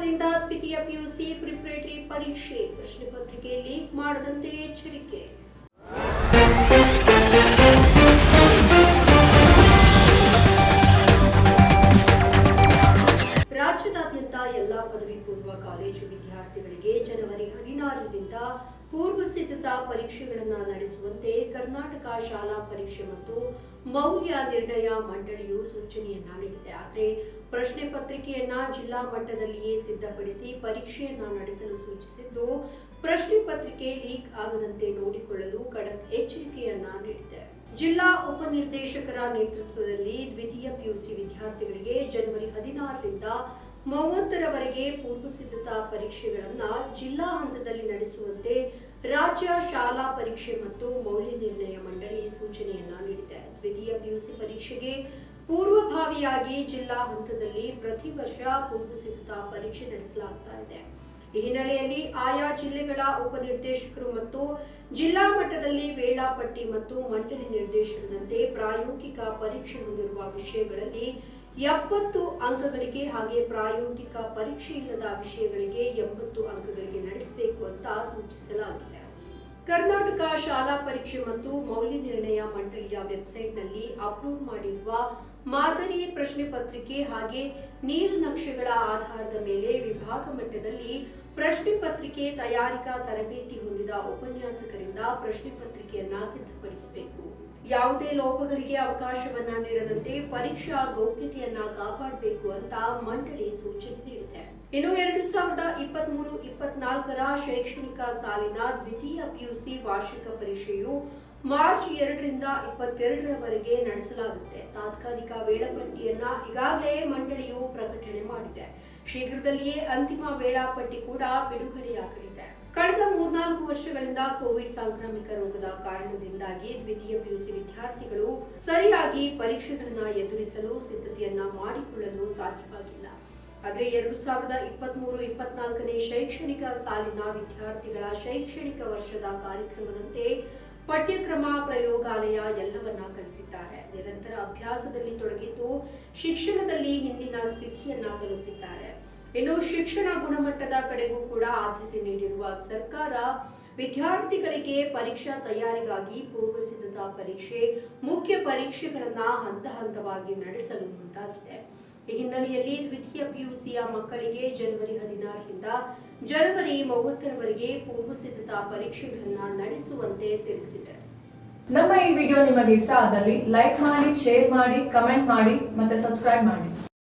ಹದಿನಾರರಿಂದ ದ್ವಿತೀಯ PUC preparatory ಪರೀಕ್ಷೆ ಪ್ರಶ್ನೆ ಪತ್ರಿಕೆ ಲೀಕ್ ಮಾಡದಂತೆ ಎಚ್ಚರಿಕೆ. ರಾಜ್ಯದಾದ್ಯಂತ ಎಲ್ಲಾ ಪದವಿ ಪೂರ್ವ ಕಾಲೇಜು ವಿದ್ಯಾರ್ಥಿಗಳಿಗೆ ಜನವರಿ ಹದಿನಾರರಿಂದ ಪೂರ್ವ ಸಿದ್ಧತಾ ಪರೀಕ್ಷೆಗಳನ್ನು ನಡೆಸುವಂತೆ ಕರ್ನಾಟಕ ಶಾಲಾ ಪರೀಕ್ಷೆ ಮತ್ತು ಮೌಲ್ಯ ನಿರ್ಣಯ ಮಂಡಳಿಯು ಸೂಚನೆಯನ್ನ ನೀಡಿದೆ. ಆದರೆ ಪ್ರಶ್ನೆ ಪತ್ರಿಕೆಯನ್ನ ಜಿಲ್ಲಾ ಮಟ್ಟದಲ್ಲಿಯೇ ಸಿದ್ಧಪಡಿಸಿ ಪರೀಕ್ಷೆಯನ್ನ ನಡೆಸಲು ಸೂಚಿಸಿದ್ದು, ಪ್ರಶ್ನೆ ಪತ್ರಿಕೆ ಲೀಕ್ ಆಗದಂತೆ ನೋಡಿಕೊಳ್ಳಲು ಖಡಕ್ ಎಚ್ಚರಿಕೆಯನ್ನ ನೀಡಿದೆ. ಜಿಲ್ಲಾ ಉಪನಿರ್ದೇಶಕರ ನೇತೃತ್ವದಲ್ಲಿ ದ್ವಿತೀಯ ಪಿಯುಸಿ ವಿದ್ಯಾರ್ಥಿಗಳಿಗೆ ಜನವರಿ ಹದಿನಾರರಿಂದ ಮೂವತ್ತರವರೆಗೆ ಪೂರ್ವ ಸಿದ್ಧತಾ ಪರೀಕ್ಷೆಗಳನ್ನ ಜಿಲ್ಲಾ ಹಂತದಲ್ಲಿ ನಡೆಸುವಂತೆ ರಾಜ್ಯ ಶಾಲಾ ಪರೀಕ್ಷೆ ಮತ್ತು ಮೌಲ್ಯ ನಿರ್ಣಯ ಮಂಡಳಿ ಸೂಚನೆಯನ್ನ ನೀಡಿದೆ. ದ್ವಿತೀಯ ಪಿಯುಸಿ ಪರೀಕ್ಷೆಗೆ ಪೂರ್ವಭಾವಿಯಾಗಿ ಜಿಲ್ಲಾ ಹಂತದಲ್ಲಿ ಪ್ರತಿ ವರ್ಷ ಪೂರ್ವ ಸಿದ್ಧತಾ ಪರೀಕ್ಷೆ ನಡೆಸಲಾಗ್ತಾ ಇದೆ. ಈ ಹಿನ್ನೆಲೆಯಲ್ಲಿ ಆಯಾ ಜಿಲ್ಲೆಗಳ ಉಪನಿರ್ದೇಶಕರು ಮತ್ತು ಜಿಲ್ಲಾ ಮಟ್ಟದಲ್ಲಿ ವೇಳಾಪಟ್ಟಿ ಮತ್ತು ಮಂಡಳಿ ನಿರ್ದೇಶನದಂತೆ ಪ್ರಾಯೋಗಿಕ ಪರೀಕ್ಷೆ ಹೊಂದಿರುವ ವಿಷಯಗಳಲ್ಲಿ ಎಪ್ಪತ್ತು ಅಂಕಗಳಿಗೆ ಹಾಗೆ ಪ್ರಾಯೋಗಿಕ ಪರೀಕ್ಷೆ ಇಲ್ಲದ ವಿಷಯಗಳಿಗೆ ಎಂಬತ್ತು ಅಂಕಗಳಿಗೆ ನಡೆಸಬೇಕು ಅಂತ ಸೂಚಿಸಲಾಗಿದೆ. ಕರ್ನಾಟಕ ಶಾಲಾ ಪರೀಕ್ಷೆ ಮತ್ತು ಮೌಲ್ಯ ನಿರ್ಣಯ ಮಂಡಳಿಯ ವೆಬ್ಸೈಟ್ನಲ್ಲಿ ಅಪ್ಲೋಡ್ ಮಾಡಿರುವ ಮಾದರಿ ಪ್ರಶ್ನೆ ಪತ್ರಿಕೆ ಹಾಗೆ ನೀಲನಕ್ಷೆಗಳ ಆಧಾರದ ಮೇಲೆ ವಿಭಾಗ ಮಟ್ಟದಲ್ಲಿ ಪ್ರಶ್ನೆ ಪತ್ರಿಕೆ ತಯಾರಿಕಾ ತರಬೇತಿ ಹೊಂದಿದ ಉಪನ್ಯಾಸಕರಿಂದ ಪ್ರಶ್ನೆ ಪತ್ರಿಕೆಯನ್ನ ಸಿದ್ಧಪಡಿಸಬೇಕು. ಯಾವುದೇ ಲೋಪಗಳಿಗೆ ಅವಕಾಶವನ್ನ ನೀಡದಂತೆ ಪರೀಕ್ಷಾ ಗೌಪ್ಯತೆಯನ್ನ ಕಾಪಾಡಬೇಕು ಅಂತ ಮಂಡಳಿ ಸೂಚನೆ ನೀಡಿದೆ. ಇನ್ನು ಎರಡು ಸಾವಿರದ ಇಪ್ಪತ್ತ್ ಮೂರು ಇಪ್ಪತ್ನಾಲ್ಕರ ಶೈಕ್ಷಣಿಕ ಸಾಲಿನ ದ್ವಿತೀಯ ಪಿಯುಸಿ ವಾರ್ಷಿಕ ಪರೀಕ್ಷೆಯು ಮಾರ್ಚ್ ಎರಡರಿಂದ ಇಪ್ಪತ್ತೆರಡರವರೆಗೆ ನಡೆಸಲಾಗುತ್ತೆ. ತಾತ್ಕಾಲಿಕ ವೇಳಾಪಟ್ಟಿಯನ್ನ ಈಗಾಗಲೇ ಮಂಡಳಿಯು ಪ್ರಕಟಣೆ ಮಾಡಿದೆ. ಶೀಘ್ರದಲ್ಲಿಯೇ ಅಂತಿಮ ವೇಳಾಪಟ್ಟಿ ಕೂಡ ಬಿಡುಗಡೆಯಾಗಲಿದೆ. ಕಳೆದ ಮೂರ್ನಾಲ್ಕು ವರ್ಷಗಳಿಂದ ಕೋವಿಡ್ ಸಾಂಕ್ರಾಮಿಕ ರೋಗದ ಕಾರಣದಿಂದಾಗಿ ದ್ವಿತೀಯ ಪಿಯುಸಿ ವಿದ್ಯಾರ್ಥಿಗಳು ಸರಿಯಾಗಿ ಪರೀಕ್ಷೆಗಳನ್ನು ಎದುರಿಸಲು ಸಿದ್ಧತೆಯನ್ನ ಮಾಡಿಕೊಳ್ಳಲು ಸಾಧ್ಯವಾಗಿಲ್ಲ. ಆದರೆ ಎರಡು ಸಾವಿರದ ಇಪ್ಪತ್ತ್ ಮೂರು ಇಪ್ಪತ್ನಾಲ್ಕನೇ ಶೈಕ್ಷಣಿಕ ಸಾಲಿನ ವಿದ್ಯಾರ್ಥಿಗಳ ಶೈಕ್ಷಣಿಕ ವರ್ಷದ ಕಾರ್ಯಕ್ರಮದಂತೆ ಪಠ್ಯಕ್ರಮ ಪ್ರಯೋಗಾಲಯ ಎಲ್ಲವನ್ನ ಕಲಿತಿದ್ದಾರೆ. ನಿರಂತರ ಅಭ್ಯಾಸದಲ್ಲಿ ತೊಡಗಿದ್ದು ಶಿಕ್ಷಣದಲ್ಲಿ ಹಿಂದಿನ ಸ್ಥಿತಿಯನ್ನ ತಲುಪಿದ್ದಾರೆ. ಇನ್ನು ಶಿಕ್ಷಣ ಗುಣಮಟ್ಟದ ಕಡೆಗೂ ಕೂಡ ಆದ್ಯತೆ ನೀಡಿರುವ ಸರ್ಕಾರ ವಿದ್ಯಾರ್ಥಿಗಳಿಗೆ ಪರೀಕ್ಷಾ ತಯಾರಿಗಾಗಿ ಪೂರ್ವ ಸಿದ್ಧತಾ ಪರೀಕ್ಷೆ, ಮುಖ್ಯ ಪರೀಕ್ಷೆಗಳನ್ನ ಹಂತ ಹಂತವಾಗಿ ನಡೆಸಲು ಮುಂದಾಗಿದೆ. ಈ ಹಿನ್ನೆಲೆಯಲ್ಲಿ ದ್ವಿತೀಯ ಪಿಯುಸಿಯ ಮಕ್ಕಳಿಗೆ ಜನವರಿ ಹದಿನಾರರಿಂದ ಜನವರಿ ಮೂವತ್ತರವರೆಗೆ ಪೂರ್ವ ಸಿದ್ಧತಾ ಪರೀಕ್ಷೆಗಳನ್ನ ನಡೆಸುವಂತೆ ತಿಳಿಸಿದೆ. ನಮ್ಮ ಈ ವಿಡಿಯೋ ನಿಮಗೆ ಇಷ್ಟ ಆದಲ್ಲಿ ಲೈಕ್ ಮಾಡಿ, ಶೇರ್ ಮಾಡಿ, ಕಮೆಂಟ್ ಮಾಡಿ ಮತ್ತೆ ಸಬ್ಸ್ಕ್ರೈಬ್ ಮಾಡಿ.